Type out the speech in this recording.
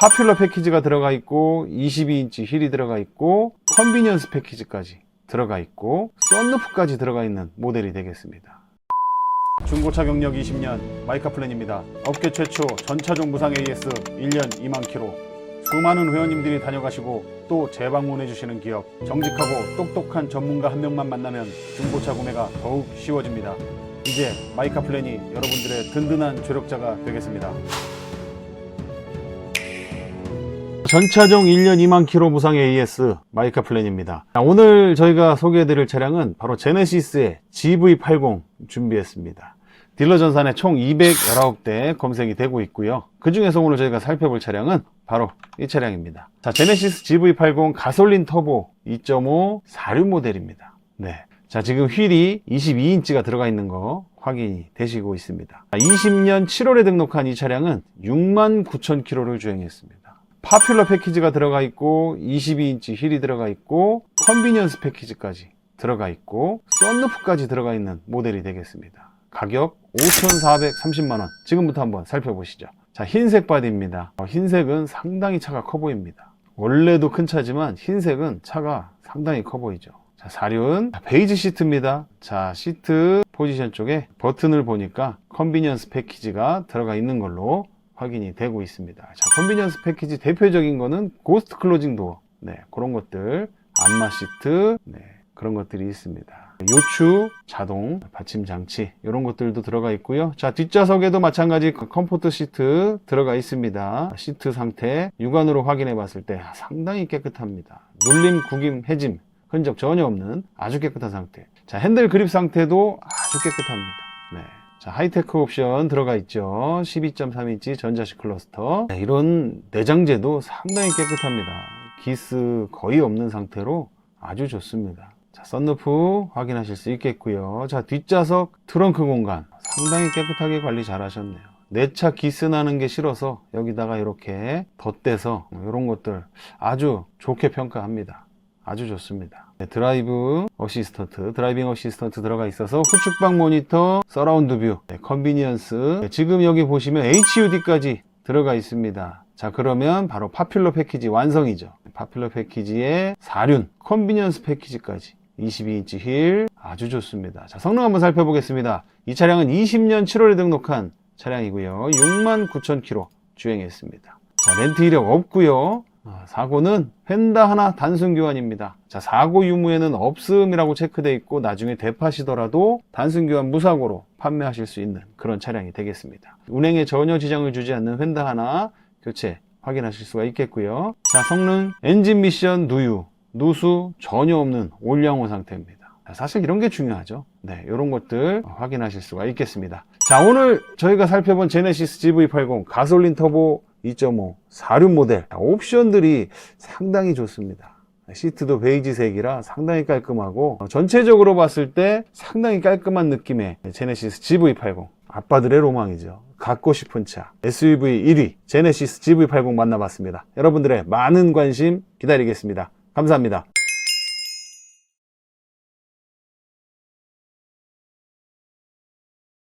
파퓰러 패키지가 들어가 있고 22인치 휠이 들어가 있고 컨비니언스 패키지까지 들어가 있고 썬루프까지 들어가 있는 모델이 되겠습니다. 중고차 경력 20년 마이카 플랜입니다. 업계 최초 전차종 무상 AS 1년 2만 킬로 수많은 회원님들이 다녀가시고 또 재방문해 주시는 기업 정직하고 똑똑한 전문가 한 명만 만나면 중고차 구매가 더욱 쉬워집니다. 이제 마이카 플랜이 여러분들의 든든한 조력자가 되겠습니다. 전차종 1년 2만 킬로 무상 AS 마이카 플랜입니다. 자, 오늘 저희가 소개해드릴 차량은 바로 제네시스의 GV80 준비했습니다. 딜러 전산에 총 219대 검색이 되고 있고요. 그 중에서 오늘 저희가 살펴볼 차량은 바로 이 차량입니다. 자, 제네시스 GV80 가솔린 터보 2.5 4륜 모델입니다. 네. 자, 지금 휠이 22인치가 들어가 있는 거 확인이 되시고 있습니다. 20년 7월에 등록한 이 차량은 6만 9천 킬로를 주행했습니다. 파퓰러 패키지가 들어가 있고 22인치 휠이 들어가 있고 컨비니언스 패키지까지 들어가 있고 썬루프까지 들어가 있는 모델이 되겠습니다. 가격 5,430만원. 지금부터 한번 살펴보시죠. 자, 흰색 바디입니다. 어, 흰색은 상당히 차가 커 보입니다. 원래도 큰 차지만 흰색은 차가 상당히 커 보이죠. 자, 사륜. 자, 베이지 시트입니다. 자, 시트 포지션 쪽에 버튼을 보니까 컨비니언스 패키지가 들어가 있는 걸로 확인이 되고 있습니다. 자, 컨비니언스 패키지 대표적인 거는 고스트 클로징 도어. 네, 그런 것들. 안마 시트. 네, 그런 것들이 있습니다. 요추, 자동, 받침 장치 이런 것들도 들어가 있고요. 자 뒷좌석에도 마찬가지 그 컴포트 시트 들어가 있습니다. 시트 상태 육안으로 확인해 봤을 때 상당히 깨끗합니다. 눌림, 구김, 해짐 흔적 전혀 없는 아주 깨끗한 상태. 자 핸들 그립 상태도 아주 깨끗합니다. 네. 자, 하이테크 옵션 들어가 있죠. 12.3인치 전자식 클러스터. 네, 이런 내장재도 상당히 깨끗합니다. 기스 거의 없는 상태로 아주 좋습니다. 자, 썬루프 확인하실 수 있겠고요. 자, 뒷좌석 트렁크 공간 상당히 깨끗하게 관리 잘 하셨네요. 내 차 기스 나는 게 싫어서 여기다가 이렇게 덧대서 이런 것들 아주 좋게 평가합니다. 아주 좋습니다. 네, 드라이브 어시스턴트, 드라이빙 어시스턴트 들어가 있어서 후측방 모니터, 서라운드 뷰, 네, 컨비니언스. 네, 지금 여기 보시면 HUD까지 들어가 있습니다. 자, 그러면 바로 파퓰러 패키지 완성이죠. 파퓰러 패키지의 4륜, 컨비니언스 패키지까지. 22인치 휠 아주 좋습니다. 자, 성능 한번 살펴보겠습니다. 이 차량은 20년 7월에 등록한 차량이고요. 6만 9천 킬로 주행했습니다. 자, 렌트 이력 없고요. 아, 사고는 펜다 하나 단순 교환입니다. 자, 사고 유무에는 없음이라고 체크되어 있고 나중에 되파시더라도 단순 교환 무사고로 판매하실 수 있는 그런 차량이 되겠습니다. 운행에 전혀 지장을 주지 않는 펜다 하나 교체 확인하실 수가 있겠고요. 자, 성능 엔진 미션 누유, 누수 전혀 없는 올량호 상태입니다. 자, 사실 이런 게 중요하죠. 네, 이런 것들 확인하실 수가 있겠습니다. 자, 오늘 저희가 살펴본 제네시스 GV80 가솔린 터보 2.5 4륜 모델 자, 옵션들이 상당히 좋습니다. 시트도 베이지색이라 상당히 깔끔하고 어, 전체적으로 봤을 때 상당히 깔끔한 느낌의 제네시스 GV80 아빠들의 로망이죠. 갖고 싶은 차 SUV 1위 제네시스 GV80 만나봤습니다. 여러분들의 많은 관심 기다리겠습니다. 감사합니다.